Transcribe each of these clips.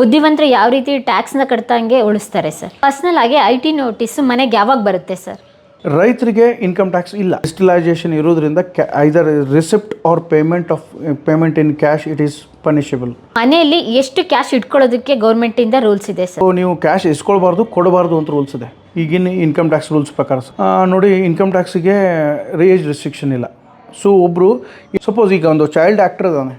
ಬುದ್ಧಿವಂತರು ಯಾವ ರೀತಿ ಟ್ಯಾಕ್ಸ್ನ ಕಟ್ತಂಗೆ ಉಳಿಸ್ತಾರೆ ಸರ್ ಪರ್ಸ್ನಲ್ ಆಗಿ ಐ ಟಿ ನೋಟಿಸ್ ಮನೆಗೆ ಯಾವಾಗ ಬರುತ್ತೆ ಸರ್ ರೈತರಿಗೆ ಇನ್ಕಮ್ ಟ್ಯಾಕ್ಸ್ ಇಲ್ಲ. ಡಿಜಿಟಲೈಸೇಷನ್ ಇರೋದ್ರಿಂದ either receipt or payment of payment in cash it is punishable ಮನೆಯಲ್ಲಿ ಎಷ್ಟು ಕ್ಯಾಶ್ ಇಟ್ಕೊಳ್ಳೋದಕ್ಕೆ ಗೌರ್ಮೆಂಟಿಂದ ರೂಲ್ಸ್ ಇದೆ ಸರ್ ನೀವು ಕ್ಯಾಶ್ ಇಸ್ಕೊಳ್ಬಾರ್ದು ಕೊಡಬಾರ್ದು ಅಂತ ರೂಲ್ಸ್ ಇದೆ. ಈಗಿನ ಇನ್ಕಮ್ ಟ್ಯಾಕ್ಸ್ ರೂಲ್ಸ್ ಪ್ರಕಾರ ನೋಡಿ ಇನ್ಕಮ್ ಟ್ಯಾಕ್ಸಿಗೆ ರೇಜ್ ರಿಸ್ಟ್ರಿಕ್ಷನ್ ಇಲ್ಲ. ಸೊ ಒಬ್ಬರು ಸಪೋಸ್ ಈಗ ಒಂದು ಚೈಲ್ಡ್ ಆ್ಯಕ್ಟರ್ ಇದ್ದಾನೆ.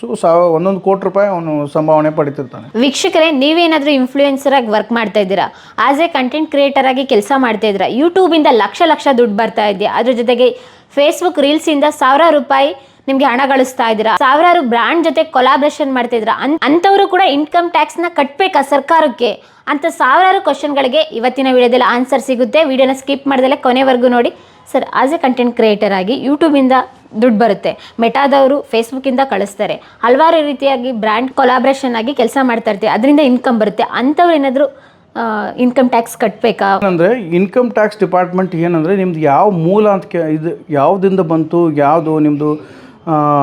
ಸೊ ಸಾವ ಒಂದೊಂದು ಕೋಟಿ ರೂಪಾಯಿ ಅವನು ಸಂಭಾವನೆ ಪಡಿತಿರ್ತಾನೆ. ವೀಕ್ಷಕರೇ, ನೀವೇನಾದರೂ ಇನ್ಫ್ಲೂಯೆನ್ಸರ್ ಆಗಿ ವರ್ಕ್ ಮಾಡ್ತಾ ಇದ್ದೀರಾ? ಆಸ್ ಎ ಕಂಟೆಂಟ್ ಕ್ರಿಯೇಟರ್ ಆಗಿ ಕೆಲಸ ಮಾಡ್ತಾ ಇದ್ದೀರಾ? ಯೂಟ್ಯೂಬಿಂದ ಲಕ್ಷ ಲಕ್ಷ ದುಡ್ಡು ಬರ್ತಾ ಇದೆಯಾ? ಅದ್ರ ಜೊತೆಗೆ ಫೇಸ್ಬುಕ್ ರೀಲ್ಸಿಂದ ಸಾವಿರಾರು ರೂಪಾಯಿ ನಿಮಗೆ ಹಣ ಗಳಿಸ್ತಾ ಇದ್ದೀರಾ? ಸಾವಿರಾರು ಬ್ರ್ಯಾಂಡ್ ಜೊತೆ ಕೊಲಾಬ್ರೇಷನ್ ಮಾಡ್ತಾ ಇದ್ದೀರಾ? ಅಂಥವರು ಕೂಡ ಇನ್ಕಮ್ ಟ್ಯಾಕ್ಸ್ನ ಕಟ್ಟಬೇಕಾ ಸರ್ಕಾರಕ್ಕೆ? ಅಂತ ಸಾವಿರಾರು ಕ್ವಶನ್ಗಳಿಗೆ ಇವತ್ತಿನ ವಿಡಿಯೋದಲ್ಲಿ ಆನ್ಸರ್ ಸಿಗುತ್ತೆ. ವಿಡಿಯೋನ ಸ್ಕಿಪ್ ಮಾಡ್ದಲೆ ಕೊನೆವರೆಗೂ ನೋಡಿ. Sir as a content creator ಆಗಿ ಯೂಟ್ಯೂಬಿಂದ ದುಡ್ಡು ಬರುತ್ತೆ. ಮೆಟಾದವರು ಫೇಸ್ಬುಕ್ಕಿಂದ ಕಳಿಸ್ತಾರೆ. ಹಲವಾರು ರೀತಿಯಾಗಿ ಬ್ರ್ಯಾಂಡ್ ಕೊಲಾಬ್ರೇಷನ್ ಆಗಿ ಕೆಲಸ ಮಾಡ್ತಾ ಇರ್ತೀವಿ. ಅದರಿಂದ ಇನ್ಕಮ್ ಬರುತ್ತೆ. ಅಂಥವ್ರು ಏನಾದರೂ ಇನ್ಕಮ್ ಟ್ಯಾಕ್ಸ್ ಕಟ್ಟಬೇಕಾ ಅಂದರೆ ಇನ್ಕಮ್ ಟ್ಯಾಕ್ಸ್ ಡಿಪಾರ್ಟ್ಮೆಂಟ್ ಏನಂದರೆ, ನಿಮ್ದು ಯಾವ ಮೂಲ ಅಂತ ಕೇ, ಇದು ಯಾವುದಿಂದ ಬಂತು, ಯಾವುದು ನಿಮ್ಮದು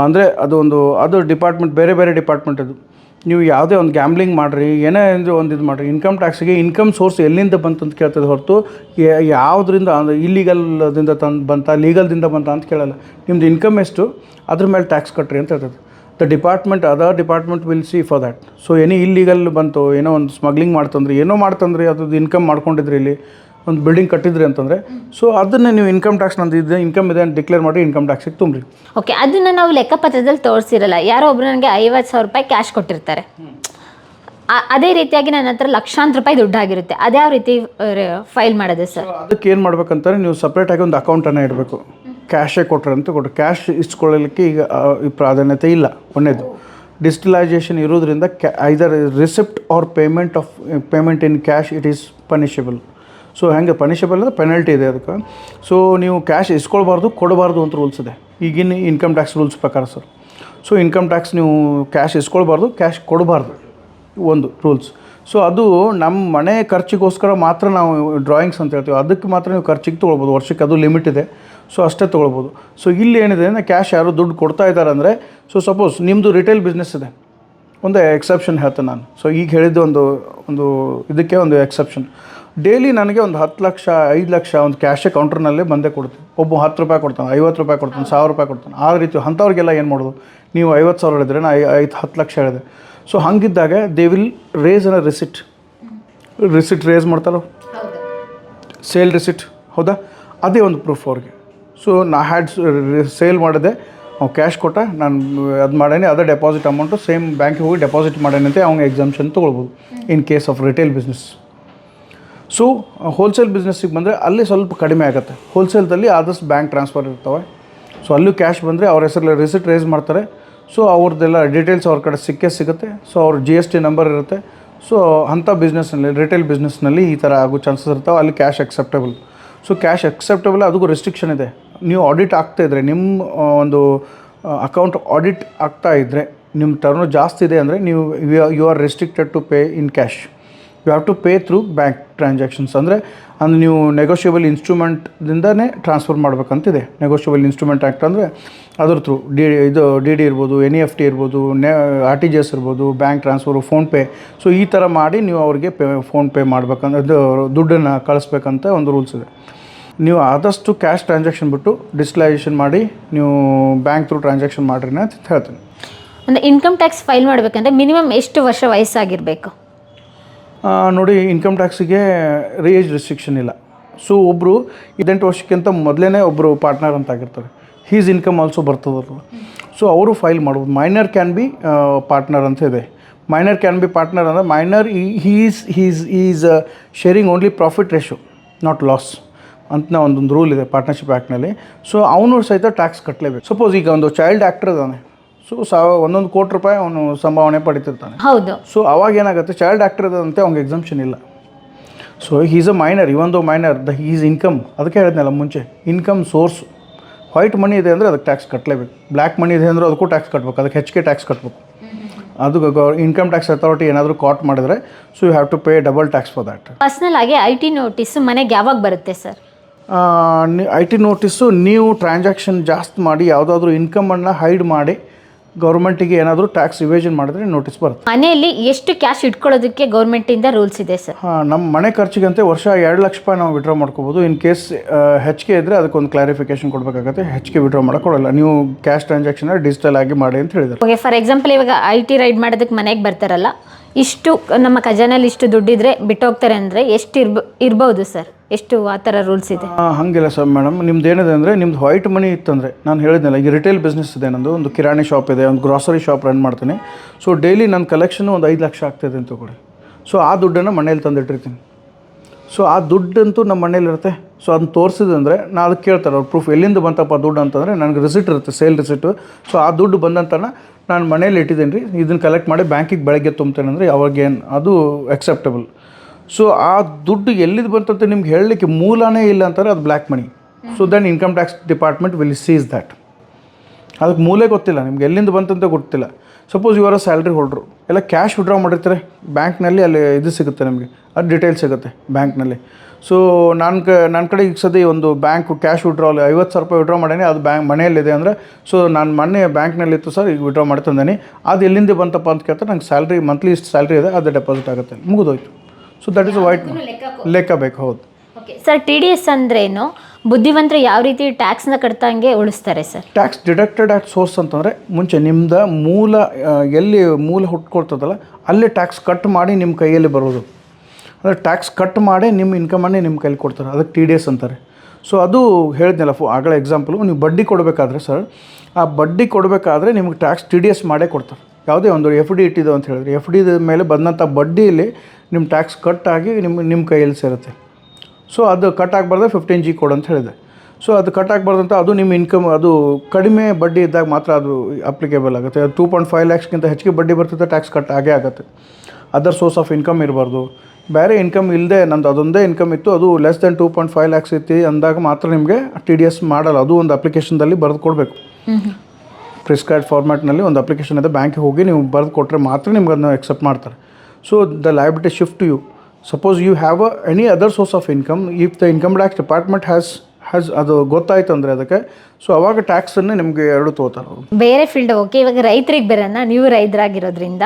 ಅಂದರೆ ಅದು ಒಂದು, ಅದು ಡಿಪಾರ್ಟ್ಮೆಂಟ್ ಬೇರೆ ಬೇರೆ ಡಿಪಾರ್ಟ್ಮೆಂಟ್ ಅದು. ನೀವು ಯಾವುದೇ ಒಂದು ಗ್ಯಾಮ್ಲಿಂಗ್ ಮಾಡಿರಿ, ಏನೇ ಒಂದು ಇದು ಮಾಡಿರಿ ಇನ್ಕಮ್ ಟ್ಯಾಕ್ಸ್ಗೆ ಇನ್ಕಮ್ ಸೋರ್ಸ್ ಎಲ್ಲಿಂದ ಬಂತು ಅಂತ ಕೇಳ್ತದೆ ಹೊರತು ಯಾವುದರಿಂದ, ಅಂದರೆ ಇಲ್ಲಿಗಲ್ದಿಂದ ತಂದು ಬಂತ ಲೀಗಲ್ದಿಂದ ಬಂತ ಅಂತ ಕೇಳಲ್ಲ. ನಿಮ್ಮದು ಇನ್ಕಮ್ ಎಷ್ಟು, ಅದ್ರ ಮೇಲೆ ಟ್ಯಾಕ್ಸ್ ಕಟ್ಟ್ರಿ ಅಂತ ಹೇಳ್ತದೆ. The department other department will see for that so any illegal ಬಂತು, ಏನೋ ಒಂದು ಸ್ಮಗ್ಲಿಂಗ್ ಮಾಡ್ತಂದ್ರೆ, ಏನೋ ಮಾಡ್ತಂದ್ರೆ, ಅದ್ರದ್ದು ಇನ್ಕಮ್ ಮಾಡ್ಕೊಂಡಿದ್ರಿ ಇಲ್ಲಿ ಒಂದು ಬಿಲ್ಡಿಂಗ್ ಕಟ್ಟಿದ್ರಿ ಅಂತಂದರೆ ಸೊ ಅದನ್ನ ನೀವು ಇನ್ಕಮ್ ಟ್ಯಾಕ್ಸ್ ನಂದು ಇದೆ ಇನ್ಕಮ್ ಇದೆ ಅಂತ ಡಿಕ್ಲೇರ್ ಮಾಡಿ ಇನ್ಕಮ್ ಟ್ಯಾಕ್ಸಿಗೆ ತುಂಬ್ರಿ. ಓಕೆ ಅದನ್ನು ನಾವು ಲೆಕ್ಕಪತ್ರದಲ್ಲಿ ತೋರಿಸಿರಲ್ಲ ಯಾರೋ ಒಬ್ರು ನನಗೆ ಐವತ್ತು ಸಾವಿರ ರೂಪಾಯಿ ಕ್ಯಾಶ್ ಕೊಟ್ಟಿರ್ತಾರೆ. ಅದೇ ರೀತಿಯಾಗಿ ನನ್ನ ಹತ್ರ ಲಕ್ಷಾಂತರ ರೂಪಾಯಿ ದುಡ್ಡಾಗಿರುತ್ತೆ ಅದ್ಯಾವ ರೀತಿ ಫೈಲ್ ಮಾಡೋದು ಸರ್ ಅದಕ್ಕೆ ಏನು ಮಾಡ್ಬೇಕಂತಾರೆ ನೀವು ಸಪ್ರೇಟಾಗಿ ಒಂದು ಅಕೌಂಟನ್ನು ಇಡಬೇಕು. ಕ್ಯಾಶೇ ಕೊಟ್ಟರೆ ಅಂತ ಕೊಟ್ಟು ಕ್ಯಾಶ್ ಇಸ್ಕೊಳ್ಳಲಿಕ್ಕೆ ಈಗ ಪ್ರಾಧಾನ್ಯತೆ ಇಲ್ಲ ಒಂದೇದು. ಡಿಜಿಟಲೈಸೇಷನ್ ಇರೋದ್ರಿಂದ ಕ್ಯಾ either receipt or payment of payment in cash it is punishable so ಹೆಂಗೆ ಪನಿಷಬಲ್ ಅಂದರೆ ಪೆನಲ್ಟಿ ಇದೆ ಅದಕ್ಕೆ. ಸೊ ನೀವು ಕ್ಯಾಶ್ ಇಸ್ಕೊಳ್ಬಾರ್ದು, ಕೊಡಬಾರ್ದು ಅಂತ ರೂಲ್ಸ್ ಇದೆ. ಈಗಿನ ಇನ್ಕಮ್ ಟ್ಯಾಕ್ಸ್ ರೂಲ್ಸ್ ಪ್ರಕಾರ ಸರ್ ಸೊ ಇನ್ಕಮ್ ಟ್ಯಾಕ್ಸ್ ನೀವು ಕ್ಯಾಶ್ ಇಸ್ಕೊಳ್ಬಾರ್ದು ಕ್ಯಾಶ್ ಕೊಡಬಾರ್ದು. ಒಂದು ರೂಲ್ಸ್ ಸೊ ಅದು ನಮ್ಮ ಮನೆ ಖರ್ಚಿಗೋಸ್ಕರ ಮಾತ್ರ ನಾವು ಡ್ರಾಯಿಂಗ್ಸ್ ಅಂತ ಹೇಳ್ತೀವಿ. ಅದಕ್ಕೆ ಮಾತ್ರ ನೀವು ಖರ್ಚಿಗೆ ತೊಗೊಳ್ಬೋದು. ವರ್ಷಕ್ಕೆ ಅದು ಲಿಮಿಟ್ ಇದೆ. ಸೊ ಅಷ್ಟೇ ತೊಗೊಳ್ಬೋದು. ಸೊ ಇಲ್ಲಿ ಏನಿದೆ ಅಂದರೆ ಕ್ಯಾಶ್ ಯಾರು ದುಡ್ಡು ಕೊಡ್ತಾ ಇದ್ದಾರೆ ಅಂದರೆ ಸೊ ಸಪೋಸ್ ನಿಮ್ಮದು ರಿಟೇಲ್ ಬಿಸ್ನೆಸ್ ಇದೆ. ಒಂದು ಎಕ್ಸೆಪ್ಷನ್ ಹೇಳ್ತೇನೆ ನಾನು. ಸೊ ಈಗ ಹೇಳಿದ್ದು ಒಂದು ಒಂದು ಇದಕ್ಕೆ ಒಂದು ಎಕ್ಸೆಪ್ಷನ್ ಡೈಲಿ ನನಗೆ ಒಂದು ಹತ್ತು ಲಕ್ಷ ಐದು ಲಕ್ಷ ಒಂದು ಕ್ಯಾಶೇ ಕೌಂಟರ್ನಲ್ಲೇ ಬಂದೇ ಕೊಡ್ತೀನಿ. ಒಬ್ಬ ಹತ್ತು ರೂಪಾಯಿ ಕೊಡ್ತಾನೆ ಐವತ್ತು ರೂಪಾಯಿ ಕೊಡ್ತಾನೆ ಸಾವಿರ ರೂಪಾಯಿ ಕೊಡ್ತಾನೆ. ಆ ರೀತಿ ಅಂಥವ್ರಿಗೆಲ್ಲ ಏನು ಮಾಡೋದು? ನೀವು ಐವತ್ತು ಸಾವಿರ ಹೇಳಿದ್ರೆ ನಾ ಐದು ಹತ್ತು ಲಕ್ಷ ಹೇಳಿದೆ. So ಹಂಗಿದ್ದಾಗ they will raise an receipt receipt raise ಮಾಡ್ತಾರೋ? ಸೇಲ್ ರಿಸಿಟ್ ಹೌದಾ? ಅದೇ ಒಂದು ಪ್ರೂಫ್ ಅವ್ರಿಗೆ. ಸೊ ನಾ ಹ್ಯಾಡ್ ಸೇಲ್ ಮಾಡಿದೆ ಅವ್ನು ಕ್ಯಾಶ್ ಕೊಟ್ಟ ನಾನು ಅದು ಮಾಡೇನೆ ಅದೇ ಡೆಪಾಸಿಟ್ ಅಮೌಂಟು ಸೇಮ್ ಬ್ಯಾಂಕಿಗೆ ಹೋಗಿ ಡೆಪಾಸಿಟ್ ಮಾಡೇನಂತೆ ಅವ್ನು exemption ತೊಗೊಳ್ಬೋದು in case of retail business so wholesale ಬಿಸ್ನೆಸ್ಸಿಗೆ ಬಂದರೆ ಅಲ್ಲಿ ಸ್ವಲ್ಪ ಕಡಿಮೆ ಆಗುತ್ತೆ. ಹೋಲ್ಸೇಲ್ದಲ್ಲಿ ಆದಷ್ಟು ಬ್ಯಾಂಕ್ ಟ್ರಾನ್ಸ್ಫರ್ ಇರ್ತವೆ. ಸೊ ಅಲ್ಲೂ ಕ್ಯಾಶ್ ಬಂದರೆ ಅವ್ರ ಹೆಸರಲ್ಲಿ ರಿಸಿಟ್ ರೇಸ್ ಮಾಡ್ತಾರೆ. ಸೊ ಅವ್ರದ್ದೆಲ್ಲ ಡೀಟೇಲ್ಸ್ ಅವ್ರ ಕಡೆ ಸಿಕ್ಕೇ ಸಿಗುತ್ತೆ. ಸೊ ಅವ್ರ ಜಿ ಎಸ್ ಟಿ ನಂಬರ್ ಇರುತ್ತೆ. ಸೊ ಅಂಥ ಬಿಸ್ನೆಸ್ನಲ್ಲಿ ರಿಟೇಲ್ ಬಿಸ್ನೆಸ್ನಲ್ಲಿ ಈ ಥರ ಆಗೋ ಚಾನ್ಸಸ್ ಇರ್ತಾವೆ. ಅಲ್ಲಿ cash acceptable so cash acceptable ಅದಕ್ಕೂ ರೆಸ್ಟ್ರಿಕ್ಷನ್ ಇದೆ. ನೀವು ಆಡಿಟ್ ಆಗ್ತಾ ಇದ್ದರೆ ನಿಮ್ಮ ಒಂದು ಅಕೌಂಟ್ ಆಡಿಟ್ ಆಗ್ತಾ ಇದ್ದರೆ ನಿಮ್ಮ ಟರ್ನು ಜಾಸ್ತಿ ಇದೆ ಅಂದರೆ ನೀವು you are restricted to pay in cash you have to pay through bank transactions ಅಂದರೆ ಅಂದರೆ ನೀವು ನೆಗೋಷಿಯಬಲ್ ಇನ್ಸ್ಟ್ರೂಮೆಂಟ್ದಿಂದನೇ ಟ್ರಾನ್ಸ್ಫರ್ ಮಾಡಬೇಕಂತಿದೆ. ನೆಗೋಷಿಯಬಲ್ ಇನ್ಸ್ಟ್ರೂಮೆಂಟ್ ಆ್ಯಕ್ಟ್ ಅಂದರೆ, ಅದ್ರ ಥ್ರೂ ಡಿ ಇದು ಡಿ ಡಿ ಇರ್ಬೋದು ಎನ್ ಇ ಎಫ್ ಟಿ ಇರ್ಬೋದು, ನೆ ಆರ್ ಟಿ ಜಿ ಎಸ್ ಇರ್ಬೋದು ಬ್ಯಾಂಕ್ ಟ್ರಾನ್ಸ್ಫರು ಫೋನ್ಪೇ ಸೊ ಈ ಥರ ಮಾಡಿ ನೀವು ಅವ್ರಿಗೆ ಪೇ ಫೋನ್ಪೇ ಮಾಡ್ಬೇಕಂದ್ರೆ ದುಡ್ಡನ್ನು ಕಳಿಸ್ಬೇಕಂತ ಒಂದು ರೂಲ್ಸ್ ಇದೆ. ನೀವು ಆದಷ್ಟು ಕ್ಯಾಶ್ ಟ್ರಾನ್ಸಾಕ್ಷನ್ ಬಿಟ್ಟು ಡಿಜಿಟಲೈಸೇಷನ್ ಮಾಡಿ, ನೀವು ಬ್ಯಾಂಕ್ ಥ್ರೂ ಟ್ರಾನ್ಸಾಕ್ಷನ್ ಮಾಡ್ರಿ ಅಂತ ಹೇಳ್ತೀನಿ. ಅಂದರೆ ಇನ್ಕಮ್ ಟ್ಯಾಕ್ಸ್ ಫೈಲ್ ಮಾಡಬೇಕಂದ್ರೆ ಮಿನಿಮಮ್ ಎಷ್ಟು ವರ್ಷ ವಯಸ್ಸಾಗಿರಬೇಕು? ನೋಡಿ ಇನ್ಕಮ್ ಟ್ಯಾಕ್ಸಿಗೆ ಏಜ್ ರಿಸ್ಟ್ರಿಕ್ಷನ್ ಇಲ್ಲ. ಸೊ ಒಬ್ಬರು ಹದಿನೆಂಟು ವರ್ಷಕ್ಕಿಂತ ಮೊದಲೇ ಒಬ್ಬರು ಪಾರ್ಟ್ನರ್ ಅಂತ ಆಗಿರ್ತಾರೆ ಹೀಸ್ ಇನ್ಕಮ್ ಆಲ್ಸೋ ಬರ್ತದಲ್ಲ ಸೊ ಅವರು ಫೈಲ್ ಮಾಡ್ಬೋದು. ಮೈನರ್ ಕ್ಯಾನ್ ಬಿ ಪಾರ್ಟ್ನರ್ ಅಂತ ಇದೆ. ಮೈನರ್ ಕ್ಯಾನ್ ಬಿ ಪಾರ್ಟ್ನರ್ ಅಂದರೆ minor he's he's is sharing only profit ratio not loss ಅಂತ ಒಂದೊಂದು ರೂಲ್ ಇದೆ ಪಾರ್ಟ್ನರ್ಶಿಪ್ ಆ್ಯಕ್ಟ್ನಲ್ಲಿ ಸೊ ಅವನು ಸಹಿತ ಟ್ಯಾಕ್ಸ್ ಕಟ್ಟಲೇಬೇಕು ಸಪೋಸ್ ಈಗ ಒಂದು ಚೈಲ್ಡ್ ಆ್ಯಕ್ಟರ್ ಇದ್ದಾನೆ. ಸೊ ಸಾವ ಒಂದೊಂದು ಕೋಟಿ ರೂಪಾಯಿ ಅವನು ಸಂಭಾವನೆ ಪಡಿತಿರ್ತಾನೆ. ಹೌದು. ಸೊ ಅವಾಗ ಏನಾಗುತ್ತೆ ಚೈಲ್ಡ್ ಆಕ್ಟರ್ ಇದಂತೆ ಅವ್ನಿಗೆ ಎಕ್ಸಾಮ್ಷನ್ ಇಲ್ಲ. So is a minor even though minor the is income ಅದಕ್ಕೆ ಹೇಳಿದ್ನಲ್ಲ ಮುಂಚೆ ಇನ್ಕಮ್ ಸೋರ್ಸ್ ವೈಟ್ ಮನಿ ಇದೆ ಅಂದರೆ ಅದಕ್ಕೆ ಟ್ಯಾಕ್ಸ್ ಕಟ್ಟಲೇಬೇಕು ಬ್ಲ್ಯಾಕ್ ಮನಿ ಇದೆ ಅಂದರೆ ಅದಕ್ಕೂ ಟ್ಯಾಕ್ಸ್ ಕಟ್ಟಬೇಕು ಅದಕ್ಕೆ ಹೆಚ್ಚಿಗೆ ಟ್ಯಾಕ್ಸ್ ಕಟ್ಟಬೇಕು ಅದು ಇನ್ಕಮ್ ಟ್ಯಾಕ್ಸ್ ಅಥಾರಿಟಿ ಏನಾದರೂ ಕಾಟ್ ಮಾಡಿದರೆ so you have to pay double tax for that personal ಆಗಿ ಐ ಟಿ ನೋಟಿಸ್ ಮನೆಗೆ ಯಾವಾಗ ಬರುತ್ತೆ ಸರ್? ಐ ಟಿ ನೋಟಿಸು ನೀವು ಟ್ರಾನ್ಸಾಕ್ಷನ್ ಜಾಸ್ತಿ ಮಾಡಿ ಯಾವುದಾದ್ರೂ ಇನ್ಕಮನ್ನು ಹೈಡ್ ಮಾಡಿ ಗೌರ್ಮೆಂಟಿಗೆ ಏನಾದರೂ ಟ್ಯಾಕ್ಸ್ ಇವೇಜನ್ ಮಾಡಿದ್ರೆ ನೋಟಿಸ್ ಬರುತ್ತೆ. ಮನೆಯಲ್ಲಿ ಎಷ್ಟು ಕ್ಯಾಶ್ ಇಟ್ಕೊಳ್ಳೋದಕ್ಕೆ ಗೌರ್ಮೆಂಟಿಂದ ರೂಲ್ಸ್ ಇದೆ ಸರ್? ಹಾಂ ನಮ್ಮ ಮನೆ ಖರ್ಚಿಗಂತೆ ವರ್ಷ ಎರಡು ಲಕ್ಷ ರೂಪಾಯಿ ನಾವು ವಿಡ್ರಾ ಮಾಡ್ಕೋಬೋದು. ಇನ್ ಕೇಸ್ ಹೆಚ್ಚಿಗೆ ಇದ್ದರೆ ಅದಕ್ಕೊಂದು ಕ್ಲಾರಿಫಿಕೇಶನ್ ಕೊಡಬೇಕಾಗತ್ತೆ. ಕೆ ವಿಡ್ರಾ ಮಾಡೋಕ್ಕೊಡಲ್ಲ ನೀವು ಕ್ಯಾಶ್ ಟ್ರಾನ್ಸಾಕ್ಷನ್ ಡಿಜಿಟಲ್ ಆಗಿ ಮಾಡಿ ಅಂತ ಹೇಳಿದ್ರು ಓಕೆ ಫಾರ್ ಎಕ್ಸಾಂಪಲ್ ಇವಾಗ ಐ ಟಿ ರೈಡ್ ಮಾಡೋದಕ್ಕೆ ಮನೆಗೆ ಬರ್ತಾರಲ್ಲ ಇಷ್ಟು, ನಮ್ಮ ಖಜಾನಲ್ಲಿ ಇಷ್ಟು ದುಡ್ಡಿದ್ರೆ ಬಿಟ್ಟೋಗ್ತಾರೆ ಅಂದರೆ ಎಷ್ಟು ಇರ್ಬ, ಇರ್ಬೋದು ಸರ್? ಎಷ್ಟು ಆ ಥರ ರೂಲ್ಸ್ ಇದೆ? ಹಂಗಿಲ್ಲ ಸರ್ ಮೇಡಮ್. ನಿಮ್ದು ಏನಿದೆ ಅಂದರೆ, ನಿಮ್ದು ವೈಟ್ ಮನಿ ಇತ್ತಂದರೆ ನಾನು ಹೇಳಿದ್ನಲ್ಲ ಈಗ ರಿಟೇಲ್ ಬಿಸ್ನೆಸ್ ಇದೆ, ನಂದು ಒಂದು ಕಿರಾಣಿ ಶಾಪ್ ಇದೆ, ಒಂದು ಗ್ರಾಸರಿ ಶಾಪ್ ರನ್ ಮಾಡ್ತೀನಿ. ಸೊ ಡೈಲಿ ನನ್ನ ಕಲೆಕ್ಷನ್ ಒಂದು ಐದು ಲಕ್ಷ ಆಗ್ತಿದೆ ಅಂತ ಕೊಡಿ. ಸೊ ಆ ದುಡ್ಡನ್ನು ಮನೇಲಿ ತಂದಿಟ್ಟಿರ್ತೀನಿ. ಸೊ ಆ ದುಡ್ಡಂತೂ ನಮ್ಮ ಮನೇಲಿರುತ್ತೆ ಸೊ ಅದನ್ನ ತೋರಿಸಿದಂದರೆ ನಾನು ಅದಕ್ಕೆ ಕೇಳ್ತಾರೆ ಅವ್ರು ಪ್ರೂಫ್ ಎಲ್ಲಿಂದ ಬಂತಪ್ಪ ದುಡ್ಡು ಅಂತಂದರೆ ನನಗೆ ರಿಸಿಟ್ ಇರುತ್ತೆ ಸೇಲ್ ರಿಸಿಟ್ ಸೊ ಆ ದುಡ್ಡು ಬಂದಂತನ ನಾನು ಮನೇಲಿ ಇಟ್ಟಿದ್ದೀನಿ ರೀ ಇದನ್ನು ಕಲೆಕ್ಟ್ ಮಾಡಿ ಬ್ಯಾಂಕಿಗೆ ಬೆಳಗ್ಗೆ ತುಂಬ್ತೇನೆ ಅಂದರೆ ಅವಾಗೇನು ಅದು ಅಕ್ಸೆಪ್ಟಬಲ್ ಸೊ ಆ ದುಡ್ಡು ಎಲ್ಲಿದ್ದು ಬಂತಂತ ನಿಮ್ಗೆ ಹೇಳಲಿಕ್ಕೆ ಮೂಲನೇ ಇಲ್ಲ ಅಂತಾರೆ ಅದು black money so then income tax department will seize that ಅದಕ್ಕೆ ಮೂಲೆ ಗೊತ್ತಿಲ್ಲ, ನಿಮ್ಗೆ ಎಲ್ಲಿಂದ ಬಂತಂತ ಗೊತ್ತಿಲ್ಲ. ಸಪೋಸ್ ಇವರ ಸ್ಯಾಲ್ರಿ ಹೋಲ್ಡ್ರು ಎಲ್ಲ ಕ್ಯಾಶ್ ವಿಡ್ರಾ ಮಾಡಿರ್ತಾರೆ ಬ್ಯಾಂಕ್ನಲ್ಲಿ ಅಲ್ಲಿ ಇದು ಸಿಗುತ್ತೆ ನಮಗೆ ಅದು ಡೀಟೇಲ್ಸ್ ಸಿಗುತ್ತೆ ಬ್ಯಾಂಕ್ನಲ್ಲಿ ಸೊ ನನ್ನ ಕ ನನ್ನ ಕಡೆ ಈಗ ಸದ್ಯ ಒಂದು ಬ್ಯಾಂಕ್ ಕ್ಯಾಶ್ ವಿಡ್ರಾಲ್ ಐವತ್ತು ಸಾವಿರ ರೂಪಾಯಿ ವಿಡ್ರಾ ಮಾಡೀನಿ ಅದು ಬ್ಯಾಂಕ್ ಮನೆಯಲ್ಲಿದೆ ಅಂದರೆ ಸೊ ನಾನು ಮೊನ್ನೆ ಬ್ಯಾಂಕ್ನಲ್ಲಿತ್ತು ಸರ್ ಈಗ ವಿಡ್ರಾ ಮಾಡಿ ತಂದೇನಿ. ಅದು ಎಲ್ಲಿಂದ ಬಂತಪ್ಪ ಅಂತ ಕೇಳ್ತಾರೆ ನಂಗೆ ಸ್ಯಾಲ್ರಿ ಮಂತ್ಲಿ ಇಷ್ಟು ಸ್ಯಾಲ್ರಿ ಇದೆ ಅದು ಡೆಪಾಸಿಟ್ ಆಗುತ್ತೆ. ಮುಗಿದೋಯ್ತು. ಸೊ ದಟ್ ಇಸ್ ವೈಟ್ ಲೆಕ್ಕ ಬೇಕು ಹೌದು. ಸರ್ ಟಿ ಡಿ ಎಸ್ ಅಂದ್ರೇನು? ಬುದ್ಧಿವಂತರು ಯಾವ ರೀತಿ ಟ್ಯಾಕ್ಸ್ನ ಕಟ್ತಂಗೆ ಉಳಿಸ್ತಾರೆ sir? Tax deducted at source ಅಂತಂದರೆ ಮುಂಚೆ ನಿಮ್ಮದು ಮೂಲ ಎಲ್ಲಿ ಮೂಲ ಹುಟ್ಕೊಳ್ತದಲ್ಲ, ಅಲ್ಲೇ ಟ್ಯಾಕ್ಸ್ ಕಟ್ ಮಾಡಿ ನಿಮ್ಮ ಕೈಯಲ್ಲಿ ಬರೋದು. ಅಂದರೆ ಟ್ಯಾಕ್ಸ್ ಕಟ್ ಮಾಡಿ ನಿಮ್ಮ ಇನ್ಕಮನ್ನೇ ನಿಮ್ಮ ಕೈಲಿ ಕೊಡ್ತಾರೆ. ಅದಕ್ಕೆ ಟಿ ಡಿ ಎಸ್ ಅಂತಾರೆ. ಸೊ ಅದು ಹೇಳಿದ್ನಲ್ಲ, ಫು, ಆಗಲೇ ಎಕ್ಸಾಂಪಲು ನೀವು ಬಡ್ಡಿ ಕೊಡಬೇಕಾದ್ರೆ ಸರ್, ಆ ಬಡ್ಡಿ ಕೊಡಬೇಕಾದ್ರೆ ನಿಮ್ಗೆ ಟ್ಯಾಕ್ಸ್ ಟಿ ಡಿ ಎಸ್ ಮಾಡೇ ಕೊಡ್ತಾರೆ. ಯಾವುದೇ ಒಂದು ಎಫ್ ಡಿ ಇಟ್ಟಿದ್ದು ಅಂತ ಹೇಳಿದ್ರೆ, ಎಫ್ ಡಿ ಮೇಲೆ ಬಂದಂಥ ಬಡ್ಡಿಯಲ್ಲಿ ನಿಮ್ಮ ಟ್ಯಾಕ್ಸ್ ಕಟ್ ಆಗಿ ನಿಮ್ಮ ನಿಮ್ಮ ಕೈಯಲ್ಲಿ ಸೇರುತ್ತೆ. ಸೊ ಅದು ಕಟ್ ಆಗಬಾರ್ದು ಫಿಫ್ಟೀನ್ ಜಿ ಕೋಡ್ ಅಂತ ಹೇಳಿದೆ. ಸೊ ಅದು ಕಟ್ ಆಗಬಾರ್ದಂತ ಅದು ನಿಮ್ಮ ಇನ್ಕಮ್ ಅದು ಕಡಿಮೆ ಬಡ್ಡಿ ಇದ್ದಾಗ ಮಾತ್ರ ಅದು ಅಪ್ಲಿಕೇಬಲ್ ಆಗುತ್ತೆ. ಟೂ ಪಾಯಿಂಟ್ ಫೈವ್ ಲ್ಯಾಕ್ಸ್ಗಿಂತ ಹೆಚ್ಚಿಗೆ ಬಡ್ಡಿ ಬರ್ತದೆ ಟ್ಯಾಕ್ಸ್ ಕಟ್ ಆಗೇ ಆಗುತ್ತೆ. ಅದರ್ ಸೋರ್ಸ್ ಆಫ್ ಇನ್ಕಮ್ ಇರಬಾರ್ದು. ಬೇರೆ ಇನ್ಕಮ್ ಇಲ್ಲದೆ ನಂದು ಅದೊಂದೇ ಇನ್ಕಮ್ ಇತ್ತು ಅದು less than two point five lakhs ಇತ್ತು ಅಂದಾಗ ಮಾತ್ರ ನಿಮಗೆ ಟಿ ಡಿ ಎಸ್ ಮಾಡಲ್ಲ. ಅದು ಒಂದು ಅಪ್ಲಿಕೇಶನ್ದಲ್ಲಿ ಬರೆದು ಕೊಡಬೇಕು. ಪ್ರಿಸ್ಕ್ರೈಬ್ ಫಾರ್ಮ್ಯಾಟ್ನಲ್ಲಿ ಒಂದು ಅಪ್ಲಿಕೇಶನ್ ಇದೆ ಬ್ಯಾಂಕಿಗೆ ಹೋಗಿ ನೀವು ಬರೆದು ಕೊಟ್ಟರೆ ಮಾತ್ರ ನಿಮ್ಗೆ ಅದನ್ನ ಎಕ್ಸೆಪ್ಟ್ ಮಾಡ್ತಾರೆ. So the liability shift you suppose you have a any other source of income if the income tax department has has ಅದು ಗೊತ್ತಾಯ್ತು ಅಂದರೆ ಅದಕ್ಕೆ ಸೊ ಅವಾಗ ಟ್ಯಾಕ್ಸನ್ನು ನಿಮಗೆ ಎರಡು ತಗೋತಾರೆ ಅವರು. ಬೇರೆ ಫೀಲ್ಡ್ ಓಕೆ ಇವಾಗ ರೈತರಿಗೆ ಬರೋಣ ನೀವು ರೈತರಾಗಿರೋದ್ರಿಂದ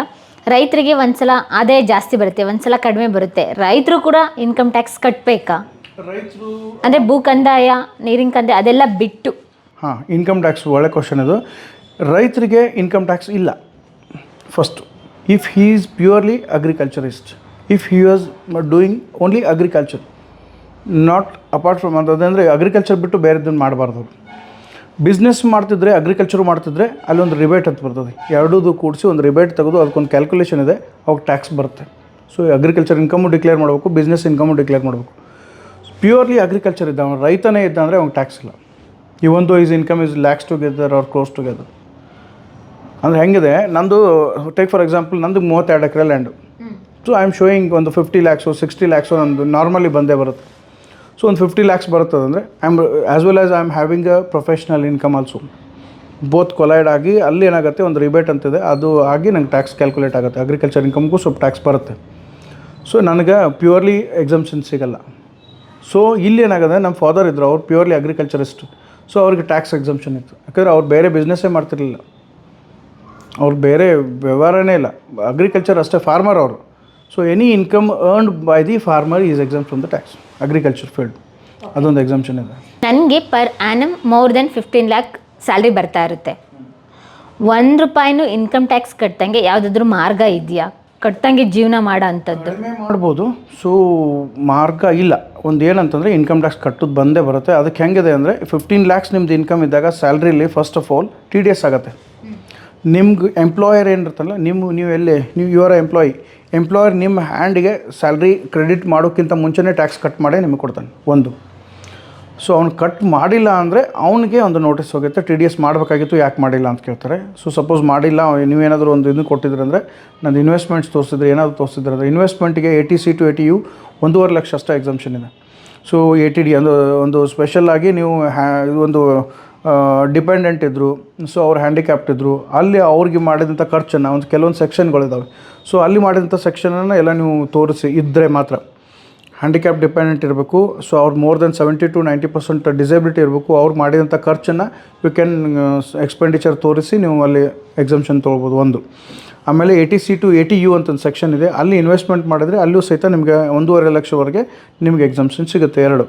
ರೈತರಿಗೆ ಒಂದ್ಸಲ ಆದಾಯ ಜಾಸ್ತಿ ಬರುತ್ತೆ ಒಂದ್ಸಲ ಕಡಿಮೆ ಬರುತ್ತೆ. ರೈತರು ಕೂಡ ಇನ್ಕಮ್ ಟ್ಯಾಕ್ಸ್ ಕಟ್ಟಬೇಕಾ ರೈತರು ಅಂದರೆ ಭೂ ಕಂದಾಯ ನೀರಿನ ಕಂದಾಯ ಅದೆಲ್ಲ ಬಿಟ್ಟು. ಹಾಂ ಇನ್ಕಮ್ ಟ್ಯಾಕ್ಸ್ ಒಳ್ಳೆ ಕ್ವಶನ್ ಅದು ರೈತರಿಗೆ ಇನ್ಕಮ್ ಟ್ಯಾಕ್ಸ್ ಇಲ್ಲ. First if he is purely agriculturist if he was doing only agriculture not apart from ಅದಂದರೆ agriculture ಬಿಟ್ಟು ಬೇರೆದನ್ನು ಮಾಡಬಾರ್ದು ಬಿಸ್ನೆಸ್ ಮಾಡ್ತಿದ್ರೆ ಅಗ್ರಿಕಲ್ಚರ್ ಮಾಡ್ತಿದ್ರೆ ಅಲ್ಲೊಂದು ರಿಬೇಟ್ ಅಂತ ಬರ್ತದೆ. ಎರಡೂದು ಕೂಡಿಸಿ ಒಂದು ರಿಬೇಟ್ ತೆಗೆದು ಅದಕ್ಕೊಂದು ಕ್ಯಾಲ್ಕುಲೇಷನ್ ಇದೆ, ಅವಾಗ ಟ್ಯಾಕ್ಸ್ ಬರುತ್ತೆ. ಸೊ ಅಗ್ರಿಕಲ್ಚರ್ ಇನ್ಕಮು ಡಿಕ್ಲೇರ್ ಮಾಡಬೇಕು ಬಿಸ್ನೆಸ್ ಇನ್ಕಮು ಡಿಕ್ಲೇರ್ ಮಾಡಬೇಕು. ಪ್ಯೂರ್ಲಿ ಅಗ್ರಿಕಲ್ಚರ್ ಇದ್ದ, ಅವನು ರೈತನೇ ಇದ್ದ ಅಂದರೆ ಅವ್ನಿಗೆ ಟ್ಯಾಕ್ಸ್ ಇಲ್ಲ. ಈ ಒಂದು is income is lakhs together ಅವ್ರ ಕ್ಲೋಸ್ ಟುಗೆದರ್ ಅಂದರೆ ಹೆಂಗಿದೆ, ನಂದು ಟೇಕ್ ಫಾರ್ ಎಕ್ಸಾಂಪಲ್ ನಂದು ಮೂವತ್ತೆರಡು ಎಕರೆ land so I am showing ಒಂದು ಫಿಫ್ಟಿ ಲ್ಯಾಕ್ಸು ಸಿಕ್ಸ್ಟಿ ಲ್ಯಾಕ್ಸು ನಂದು ನಾರ್ಮಲಿ ಬಂದೇ ಬರುತ್ತೆ. ಸೊ ಒಂದು ಫಿಫ್ಟಿ ಲ್ಯಾಕ್ಸ್ ಬರುತ್ತದೆ ಅಂದರೆ I am as well as I am having a professional income also both collide ಆಗಿ ಅಲ್ಲಿ ಏನಾಗುತ್ತೆ, ಒಂದು ರಿಬೇಟ್ ಅಂತಿದೆ ಅದು ಆಗಿ ನಂಗೆ ಟ್ಯಾಕ್ಸ್ ಕ್ಯಾಲ್ಕುಲೇಟ್ ಆಗುತ್ತೆ. ಅಗ್ರಿಕಲ್ಚರ್ ಇನ್ಕಮ್ಗೂ ಸ್ವಲ್ಪ ಟ್ಯಾಕ್ಸ್ ಬರುತ್ತೆ. ಸೊ ನನಗೆ ಪ್ಯೂರ್ಲಿ ಎಕ್ಸಮ್ಷನ್ ಸಿಗಲ್ಲ. ಸೊ ಇಲ್ಲಿ ಏನಾಗುತ್ತೆ, ನಮ್ಮ ಫಾದರ್ ಇದ್ದರು ಅವ್ರು ಪ್ಯೂರ್ಲಿ ಅಗ್ರಿಕಲ್ಚರಿಸ್ಟ್ ಸೊ ಅವ್ರಿಗೆ ಟ್ಯಾಕ್ಸ್ ಎಕ್ಸಮ್ಷನ್ ಇತ್ತು. ಯಾಕಂದರೆ ಅವ್ರು ಬೇರೆ ಬಿಸ್ನೆಸ್ಸೇ ಮಾಡ್ತಿರಲಿಲ್ಲ. ಅವ್ರು ಬೇರೆ ವ್ಯವಹಾರನೇ ಇಲ್ಲ. ಅಗ್ರಿಕಲ್ಚರ್ ಅಷ್ಟೇ ಫಾರ್ಮರ್ ಅವರು. So any income earned by the farmer is exempt from the tax agriculture field ಅದೊಂದು ಎಕ್ಸಾಮ್ಷನ್ ಇದೆ. ನನಗೆ per annum more than fifteen lakh salary ಬರ್ತಾ ಇರುತ್ತೆ. ಒಂದು ರೂಪಾಯಿನೂ ಇನ್ಕಮ್ ಟ್ಯಾಕ್ಸ್ ಕಟ್ಟಂಗೆ ಯಾವುದಾದ್ರೂ ಮಾರ್ಗ ಇದೆಯಾ? ಕಟ್ಟಂಗೆ ಜೀವನ ಮಾಡೋ ಅಂಥದ್ದು ಮಾಡ್ಬೋದು. ಸೊ ಮಾರ್ಗ ಇಲ್ಲ. ಒಂದು ಏನಂತಂದರೆ ಇನ್ಕಮ್ ಟ್ಯಾಕ್ಸ್ ಕಟ್ಟೋದು ಬಂದೇ ಬರುತ್ತೆ. ಅದಕ್ಕೆ ಹೆಂಗಿದೆ ಅಂದರೆ ಫಿಫ್ಟೀನ್ ಲ್ಯಾಕ್ಸ್ ನಿಮ್ದು ಇನ್ಕಮ್ ಇದ್ದಾಗ ಸ್ಯಾಲ್ರಿಲಿ first of all T D S ಆಗುತ್ತೆ. ನಿಮ್ಗೆ ಎಂಪ್ಲಾಯರ್ ಏನಿರ್ತಲ್ಲ ನಿಮ್ಮ ನೀವು ಎಲ್ಲಿ ನೀವು ಯುವರ್ ಎಂಪ್ಲಾಯಿ ಎಂಪ್ಲಾಯರ್ ನಿಮ್ಮ ಹ್ಯಾಂಡಿಗೆ ಸ್ಯಾಲ್ರಿ ಕ್ರೆಡಿಟ್ ಮಾಡೋಕ್ಕಿಂತ ಮುಂಚೆನೇ ಟ್ಯಾಕ್ಸ್ ಕಟ್ ಮಾಡೇ ನಿಮಗೆ ಕೊಡ್ತಾನೆ, ಒಂದು. ಸೊ ಅವ್ನು ಕಟ್ ಮಾಡಿಲ್ಲ ಅಂದರೆ ಅವನಿಗೆ ಒಂದು ನೋಟಿಸ್ ಹೋಗುತ್ತೆ ಟಿ ಡಿ ಎಸ್ ಮಾಡಬೇಕಾಗಿತ್ತು, ಯಾಕೆ ಮಾಡಿಲ್ಲ ಅಂತ ಕೇಳ್ತಾರೆ. ಸೊ ಸಪೋಸ್ ಮಾಡಿಲ್ಲ ನೀವೇನಾದರೂ ಒಂದು ಇದು ಕೊಟ್ಟಿದ್ರೆ ಅಂದರೆ, ನಂದು ಇನ್ವೆಸ್ಟ್ಮೆಂಟ್ಸ್ ತೋರಿಸಿದ್ರೆ, ಏನಾದರೂ ತೋರಿಸಿದ್ರೆ ಅಂದರೆ ಇನ್ವೆಸ್ಟ್ಮೆಂಟ್ಗೆ eighty C to eighty U ಒಂದೂವರೆ ಲಕ್ಷ ಅಷ್ಟೇ ಎಕ್ಸಾಮ್ಷನ್ ಇದೆ. ಸೊ ಎ ಟಿ ಡಿ ಒಂದು ಒಂದು ಸ್ಪೆಷಲ್ ಆಗಿ ನೀವು ಹ್ಯಾ ಒಂದು ಡಿಪೆಂಡೆಂಟ್ ಇದ್ದರು ಸೊ ಅವ್ರು ಹ್ಯಾಂಡಿಕ್ಯಾಪ್ಟ್ ಇದ್ದರು ಅಲ್ಲಿ ಅವ್ರಿಗೆ ಮಾಡಿದಂಥ ಖರ್ಚನ್ನು ಒಂದು ಕೆಲವೊಂದು ಸೆಕ್ಷನ್ಗಳಿದ್ದಾವೆ ಸೊ ಅಲ್ಲಿ ಮಾಡಿದಂಥ ಸೆಕ್ಷನನ್ನು ಎಲ್ಲ ನೀವು ತೋರಿಸಿ ಇದ್ದರೆ ಮಾತ್ರ. ಹ್ಯಾಂಡಿಕ್ಯಾಪ್ ಡಿಪೆಂಡೆಂಟ್ ಇರಬೇಕು ಸೊ ಅವ್ರು more than seventy to ninety percent disability ಇರಬೇಕು, ಅವ್ರು ಮಾಡಿದಂಥ ಖರ್ಚನ್ನು ಯು ಕ್ಯಾನ್ ಎಕ್ಸ್ಪೆಂಡಿಚರ್ ತೋರಿಸಿ ನೀವು ಅಲ್ಲಿ ಎಕ್ಸಮ್ಷನ್ ತೊಗೊಳ್ಬೋದು ಒಂದು. ಆಮೇಲೆ eighty C to eighty U ಅಂತ ಒಂದು ಸೆಕ್ಷನ್ ಇದೆ, ಅಲ್ಲಿ ಇನ್ವೆಸ್ಟ್ಮೆಂಟ್ ಮಾಡಿದರೆ ಅಲ್ಲೂ ಸಹಿತ ನಿಮಗೆ ಒಂದೂವರೆ ಲಕ್ಷವರೆಗೆ ನಿಮಗೆ ಎಕ್ಸಮ್ಷನ್ ಸಿಗುತ್ತೆ, ಎರಡು.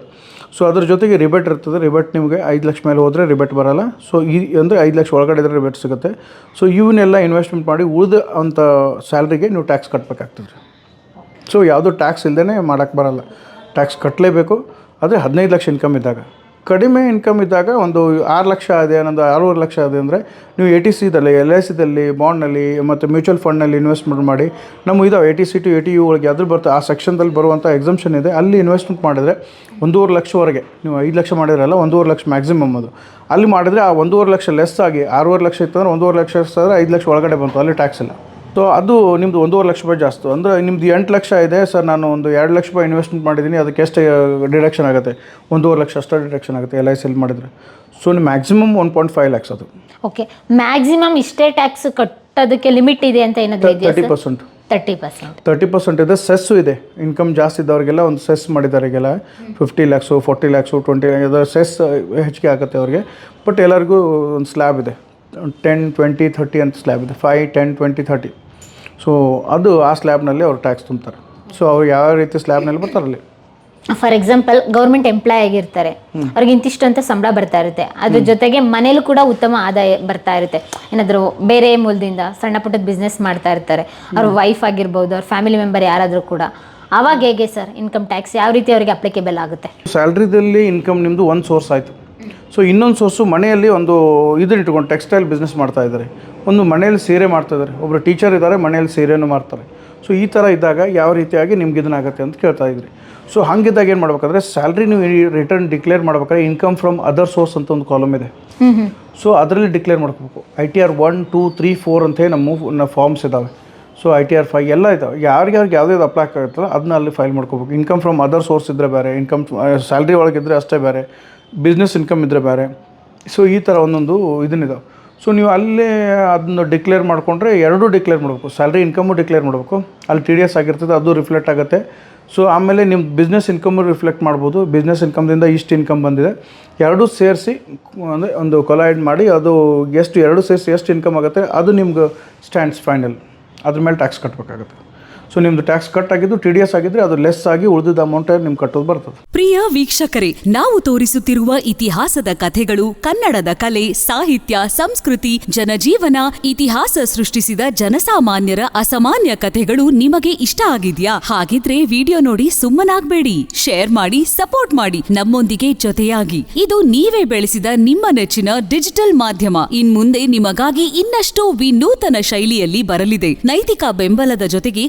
ಸೊ ಅದ್ರ ಜೊತೆಗೆ ರಿಬೇಟ್ ಇರ್ತದೆ. ರಿಬೇಟ್ ನಿಮಗೆ ಐದು ಲಕ್ಷ ಮೇಲೆ ಹೋದರೆ ರಿಬೇಟ್ ಬರಲ್ಲ. ಸೊ ಈ ಅಂದರೆ ಐದು ಲಕ್ಷ ಒಳಗಡೆ ಇದ್ರೆ ರಿಬೇಟ್ ಸಿಗುತ್ತೆ. ಸೊ ಇವನ್ನೆಲ್ಲ ಇನ್ವೆಸ್ಟ್ಮೆಂಟ್ ಮಾಡಿ ಉಳಿದ ಅಂಥ ಸ್ಯಾಲ್ರಿಗೆ ನೀವು ಟ್ಯಾಕ್ಸ್ ಕಟ್ಟಬೇಕಾಗ್ತದೆ ಸೊ ಯಾವುದೂ ಟ್ಯಾಕ್ಸ್ ಇಲ್ಲದೇ ಮಾಡೋಕ್ಕೆ ಬರಲ್ಲ. ಟ್ಯಾಕ್ಸ್ ಕಟ್ಟಲೇಬೇಕು ಆದರೆ ಹದಿನೈದು ಲಕ್ಷ ಇನ್ಕಮ್ ಇದ್ದಾಗ. ಕಡಿಮೆ ಇನ್ಕಮ್ ಇದ್ದಾಗ ಒಂದು ಆರು ಲಕ್ಷ ಇದೆ ಅನ್ನೋದು ಆರೂವರೆ ಲಕ್ಷ ಇದೆ ಅಂದರೆ ನೀವು ಎ ಟಿ ಸಿದಲ್ಲಿ ಎಲ್ ಐ ಸಿದಲ್ಲಿ ಬಾಂಡ್ನಲ್ಲಿ ಮತ್ತು ಮ್ಯೂಚುವಲ್ ಫಂಡ್ನಲ್ಲಿ ಇನ್ವೆಸ್ಟ್ಮೆಂಟ್ ಮಾಡಿ ನಮ್ಮ ಇದಾವೆ eighty C to eighty U ಒಳಗೆ ಯಾವ್ದು ಬರುತ್ತೆ ಆ ಸೆಕ್ಷನ್ದಲ್ಲಿ ಬರುವಂಥ ಎಕ್ಸಮ್ಷನ್ ಇದೆ. ಅಲ್ಲಿ ಇನ್ವೆಸ್ಟ್ಮೆಂಟ್ ಮಾಡಿದರೆ ಒಂದೂವರೆ ಲಕ್ಷವರೆಗೆ ನೀವು ಐದು ಲಕ್ಷ ಮಾಡಿದ್ರಲ್ಲ, ಒಂದೂವರೆ ಲಕ್ಷ ಮ್ಯಾಕ್ಸಿಮಮ್ ಅದು. ಅಲ್ಲಿ ಮಾಡಿದರೆ ಆ ಒಂದೂವರೆ ಲಕ್ಷ ಲೆಸ್ ಆಗಿ ಆರೂವರೆ ಲಕ್ಷ ಇತ್ತು ಅಂದರೆ ಒಂದೂವರೆ ಲಕ್ಷ ಆದರೆ ಐದು ಲಕ್ಷ ಒಳಗಡೆ ಬಂತು, ಅಲ್ಲಿ ಟ್ಯಾಕ್ಸ್ ಇಲ್ಲ ಸೊ ಅದು ನಿಮ್ಮದು ಒಂದೂವರೆ ಲಕ್ಷ ರೂಪಾಯಿ ಜಾಸ್ತಿ. ಅಂದರೆ ನಿಮ್ಮದು ಎಂಟು ಲಕ್ಷ ಇದೆ ಸರ್ ನಾನು ಒಂದು ಎರಡು ಲಕ್ಷ ರೂಪಾಯಿ ಇನ್ವೆಸ್ಟ್ಮೆಂಟ್ ಮಾಡಿದ್ದೀನಿ ಅದಕ್ಕೆ ಎಷ್ಟು ಡಿಡಕ್ಷನ್ ಆಗುತ್ತೆ. ಒಂದೂವರೆ ಲಕ್ಷ ಅಷ್ಟು ಡಿಡಕ್ಷನ್ ಆಗುತ್ತೆ ಎಲ್ ಐ ಸಿಲ್ ಮಾಡಿದರೆ. ಸೊ ನಿಮ್ಮ maximum one point five lakhs ಅದು. ಓಕೆ ಮ್ಯಾಕ್ಸಿಮಮ್ ಇಷ್ಟೇ ಟ್ಯಾಕ್ಸ್ ಕಟ್ಟೋದಕ್ಕೆ ಲಿಮಿಟ್ ಇದೆ ಅಂತ ಏನಾದರೂ thirty percent thirty percent thirty percent ಇದೆ ಸೆಸ್ಸು ಇದೆ. ಇನ್ಕಮ್ ಜಾಸ್ತಿ ಇದ್ದವ್ರಿಗೆಲ್ಲ ಒಂದು ಸೆಸ್ ಮಾಡಿದ್ದಾರೆ ಈಗೆಲ್ಲ. Fifty lakhs forty lakhs twenty ಇದು ಸೆಸ್ ಹೆಚ್ಚಿಗೆ ಆಗುತ್ತೆ ಅವ್ರಿಗೆ. ಬಟ್ ಎಲ್ಲರಿಗೂ ಒಂದು ಸ್ಲ್ಯಾಬ್ ಇದೆ. ಟೆನ್ ಟ್ವೆಂಟಿ ಥರ್ಟಿ ಅಂತ ಸ್ಲ್ಯಾಬ್ ಇದೆ. Five ten twenty thirty so ಅದು ಆ ಸ್ಲ್ಯಾಬ್ನಲ್ಲಿ ಅವ್ರು ಟ್ಯಾಕ್ಸ್ ತುಂಬ್ತಾರೆ. ಸೊ ಅವ್ರು ಯಾವ ರೀತಿ ಸ್ಲ್ಯಾಬ್ನಲ್ಲಿ ಬರ್ತಾರಲ್ಲಿ ಫಾರ್ ಎಕ್ಸಾಂಪಲ್ ಗೌರ್ಮೆಂಟ್ ಎಂಪ್ಲಾಯ್ ಆಗಿರ್ತಾರೆ. ಅವ್ರಿಗೆ ಇಂತಿಷ್ಟು ಅಂತ ಸಂಬಳ ಬರ್ತಾ ಇರುತ್ತೆ. ಅದ್ರ ಜೊತೆಗೆ ಮನೇಲೂ ಕೂಡ ಉತ್ತಮ ಆದಾಯ ಬರ್ತಾ ಇರುತ್ತೆ. ಏನಾದರೂ ಬೇರೆ ಮೂಲದಿಂದ ಸಣ್ಣ ಪುಟ್ಟದ ಬಿಸ್ನೆಸ್ ಮಾಡ್ತಾ ಇರ್ತಾರೆ. ಅವ್ರ ವೈಫ್ ಆಗಿರ್ಬೋದು ಅವ್ರ ಫ್ಯಾಮಿಲಿ ಮೆಂಬರ್ ಯಾರಾದರೂ ಕೂಡ. ಅವಾಗ ಹೇಗೆ ಸರ್ ಇನ್ಕಮ್ ಟ್ಯಾಕ್ಸ್ ಯಾವ ರೀತಿ ಅವರಿಗೆ ಅಪ್ಲಿಕೇಬಲ್ ಆಗುತ್ತೆ? ಸ್ಯಾಲ್ರಿದಲ್ಲಿ ಇನ್ಕಮ್ ನಿಮ್ಮದು ಒಂದು ಸೋರ್ಸ್ ಆಯಿತು. ಸೊ ಇನ್ನೊಂದು ಸೋರ್ಸು ಮನೆಯಲ್ಲಿ ಒಂದು ಇದನ್ನ ಇಟ್ಕೊಂಡು ಟೆಕ್ಸ್ಟೈಲ್ ಬಿಸ್ನೆಸ್ ಮಾಡ್ತಾ ಇದ್ದಾರೆ. ಒಂದು ಮನೆಯಲ್ಲಿ ಸೀರೆ ಮಾಡ್ತಾ ಇದ್ದಾರೆ. ಒಬ್ಬರು ಟೀಚರ್ ಇದ್ದಾರೆ ಮನೆಯಲ್ಲಿ ಸೀರೆಯನ್ನು ಮಾಡ್ತಾರೆ. ಸೊ ಈ ಥರ ಇದ್ದಾಗ ಯಾವ ರೀತಿಯಾಗಿ ನಿಮ್ಗೆ ಇದನ್ನಾಗತ್ತೆ ಅಂತ ಕೇಳ್ತಾ ಇದ್ರಿ. ಸೊ ಹಾಗಿದ್ದಾಗ ಏನು ಮಾಡ್ಬೇಕಾದ್ರೆ ಸ್ಯಾಲ್ರಿ ನೀವು ರಿಟರ್ನ್ ಡಿಕ್ಲೇರ್ ಮಾಡ್ಬೇಕಾದ್ರೆ ಇನ್ಕಮ್ ಫ್ರಮ್ ಅದರ್ ಸೋರ್ಸ್ ಅಂತ ಒಂದು ಕಾಲಮ್ ಇದೆ. ಸೊ ಅದರಲ್ಲಿ ಡಿಕ್ಲೇರ್ ಮಾಡ್ಕೋಬೇಕು. I T R one two three four ಅಂತ ನಮ್ಮ ಫಾರ್ಮ್ಸ್ ಇದ್ದಾವೆ so I T R five ಎಲ್ಲ ಇದ್ದಾವೆ ಯಾರ್ಯಾರಿಗೆ ಯಾವುದೇ ಅಪ್ಲೈ ಆಗುತ್ತಲ್ಲ ಅದನ್ನ ಅಲ್ಲಿ ಫೈಲ್ ಮಾಡ್ಕೋಬೇಕು. ಇನ್ಕಮ್ ಫ್ರಮ್ ಅದರ್ ಸೋರ್ಸ್ ಇದ್ದರೆ ಬೇರೆ ಇನ್ಕಮ್ ಸ್ಯಾಲ್ರಿ ಒಳಗಿದ್ರೆ ಅಷ್ಟೇ ಬೇರೆ. ಬಿಸ್ನೆಸ್ ಇನ್ಕಮ್ ಇದ್ದರೆ ಬೇರೆ. ಸೊ ಈ ಥರ ಒಂದೊಂದು ಇದನ್ನಿದಾವೆ ಸೊ ನೀವು ಅಲ್ಲೇ ಅದನ್ನ ಡಿಕ್ಲೇರ್ ಮಾಡಿಕೊಂಡ್ರೆ ಎರಡೂ ಡಿಕ್ಲೇರ್ ಮಾಡಬೇಕು. ಸ್ಯಾಲ್ರಿ ಇನ್ಕಮು ಡಿಕ್ಲೇರ್ ಮಾಡಬೇಕು. ಅಲ್ಲಿ ಟಿ ಡಿ ಎಸ್ ಆಗಿರ್ತದೆ, ಅದು ರಿಫ್ಲೆಕ್ಟ್ ಆಗುತ್ತೆ. ಸೊ ಆಮೇಲೆ ನಿಮ್ಮ ಬಿಸ್ನೆಸ್ ಇನ್ಕಮು ರಿಫ್ಲೆಕ್ಟ್ ಮಾಡ್ಬೋದು. ಬಿಸ್ನೆಸ್ ಇನ್ಕಮ್ದಿಂದ ಇಷ್ಟು ಇನ್ಕಮ್ ಬಂದಿದೆ. ಎರಡೂ ಸೇರಿಸಿ, ಅಂದರೆ ಒಂದು ಕೊಲಾಯ್ಡ್ ಮಾಡಿ, ಅದು ಎಷ್ಟು, ಎರಡು ಸೇರಿಸಿ ಎಷ್ಟು ಇನ್ಕಮ್ ಆಗುತ್ತೆ, ಅದು ನಿಮ್ಗೆ ಸ್ಟ್ಯಾಂಡ್ಸ್ ಫೈನಲ್ ಅದ್ರ ಮೇಲೆ ಟ್ಯಾಕ್ಸ್ ಕಟ್ಟಬೇಕಾಗುತ್ತೆ ಸೊ ನಿಮ್ದು ಟ್ಯಾಕ್ಸ್ ಕಟ್ ಆಗಿದ್ದು ಟಿ ಡಿ ಎಸ್ ಆಗಿದ್ರೆ ಅದು ಲೆಸ್ ಆಗಿ ಉಳಿದಿದ್ದ ಅಮೌಂಟ್ ನಿಮ್ಗೆ ಕಟ್ಟೋದು ಬರ್ತದೆ. ಪ್ರಿಯ ವೀಕ್ಷಕರೇ, ನಾವು ತೋರಿಸುತ್ತಿರುವ ಇತಿಹಾಸದ ಕಥೆಗಳು ಕನ್ನಡದ ಕಲೆ, ಸಾಹಿತ್ಯ, ಸಂಸ್ಕೃತಿ, ಜನಜೀವನ, ಇತಿಹಾಸ ಸೃಷ್ಟಿಸಿದ ಜನಸಾಮಾನ್ಯರ ಅಸಾಮಾನ್ಯ ಕಥೆಗಳು ನಿಮಗೆ ಇಷ್ಟ ಆಗಿದ್ಯಾ? ಹಾಗಿದ್ರೆ ವಿಡಿಯೋ ನೋಡಿ ಸುಮ್ಮನಾಗ್ಬೇಡಿ. ಶೇರ್ ಮಾಡಿ ಸಪೋರ್ಟ್ ಮಾಡಿ. ನಮ್ಮೊಂದಿಗೆ ಜೊತೆಯಾಗಿ. ಇದು ನೀವೇ ಬೆಳೆಸಿದ ನಿಮ್ಮ ನೆಚ್ಚಿನ ಡಿಜಿಟಲ್ ಮಾಧ್ಯಮ. ಇನ್ ಮುಂದೆ ನಿಮಗಾಗಿ ಇನ್ನಷ್ಟು ವಿನೂತನ ಶೈಲಿಯಲ್ಲಿ ಬರಲಿದೆ. ನೈತಿಕ ಬೆಂಬಲದ ಜೊತೆಗೆ